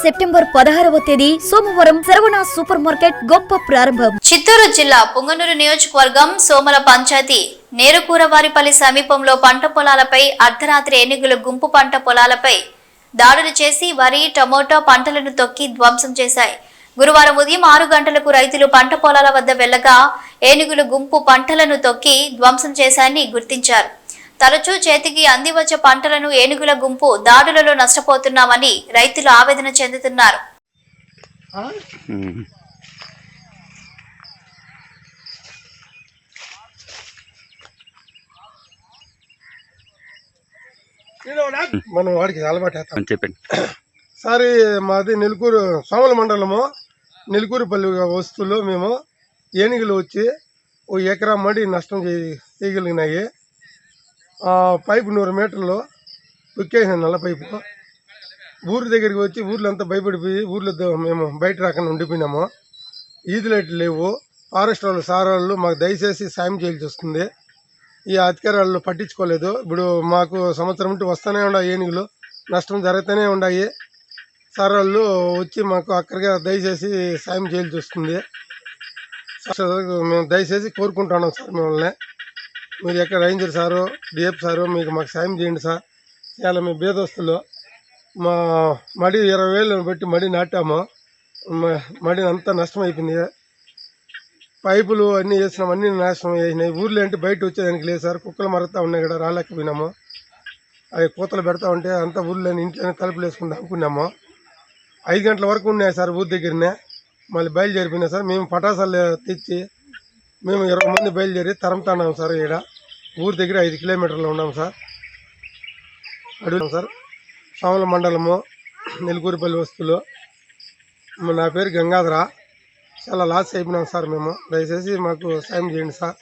September పదహారవ తేదీ సోమవారం శరవణ సూపర్ మార్కెట్ గొప్ప ప్రారంభం. చిత్తూరు జిల్లా పొంగనూరు నియోజకవర్గం సోమల పంచాయతీ నేరుకూరవారిపల్లి సమీపంలో పంట పొలాలపై అర్ధరాత్రి ఏనుగులు గుంపు పంట పొలాలపై దాడులు చేసి వరి టమోటా పంటలను తొక్కి ధ్వంసం చేశాయి. గురువారం ఉదయం ఆరు గంటలకు రైతులు పంట పొలాల వద్ద వెళ్ళగా ఏనుగులు గుంపు పంటలను తొక్కి ధ్వంసం చేశాయని గుర్తించారు. తరచూ చేతికి అందివచ్చే పంటలను ఏనుగుల గుంపు దాడులలో నష్టపోతున్నామని రైతులు ఆవేదన చెందుతున్నారు. మనం వాడికి అలవాటు చెప్పండి. సారి మాది నెలుకూరు సోమల మండలము. నెలుకూరుపల్లి వస్తువులు మేము ఏనుగులు వచ్చి ఓ ఎకరా మడి నష్టం చేయ- చేయగలిగినాయి. పైపు నూరు మీటర్లు తొక్కేసిన నల్ల పైపు. ఊరి దగ్గరికి వచ్చి ఊర్లో అంతా భయపడిపోయి ఊర్లో మేము బయట రాకుండా ఉండిపోయినాము. ఈది లైట్లు లేవు. ఫారెస్ట్ వాళ్ళు సార్ వాళ్ళు మాకు దయచేసి సాయం చేయాల్సి వస్తుంది. ఈ అధికారాలు పట్టించుకోలేదు. ఇప్పుడు మాకు సంవత్సరం ఉంటే వస్తూనే ఉన్నాయి ఏనుగులు నష్టం జరుగుతూనే ఉన్నాయి సార్ వాళ్ళు వచ్చి మాకు అక్కడిగా దయచేసి సాయం చేయాల్సి వస్తుంది. మేము దయచేసి కోరుకుంటున్నాం సార్ మిమ్మల్ని. మీరు ఎక్కడ రేంజర్ సారు డిఎఫ్ సారు మీకు మాకు సాయం చేయండి సార్. చాలా మీ బేదస్తులు మా మడి ఇరవై వేలు పెట్టి మడి నాటాము. మ- మడి అంతా నష్టం అయిపోయింది. పైపులు అన్నీ వేసినాం అన్నీ నాశనం చేసినాయి ఊర్లో అంటే బయట వచ్చేదానికి లేదు సార్. కుక్కలు మరుగుతా ఉన్నాయి కూడా రాలేకపోయినాము అవి కూతలు పెడతా ఉంటే అంతా ఊర్లో ఇంట్లోనే తలుపులు వేసుకుందాం అనుకున్నాము ఐదు గంటల వరకు ఉన్నాయి సార్ ఊరి దగ్గరనే. మళ్ళీ బయలుదేరిపోయినా సార్. మేము పటాసాలు తెచ్చి మేము ఇరవై మంది బయలుదేరి తరంతాన్నాం సార్ ఇక్కడ ఊరి దగ్గర ఐదు కిలోమీటర్లు ఉన్నాం సార్. అడుగుతాం సార్. సామల మండలము నెలుగురిపల్లి వస్తువులు నా పేరు గంగాధర. చాలా లాస్ అయిపోయినాం సార్ మేము. దయచేసి మాకు సాయం చేయండి సార్.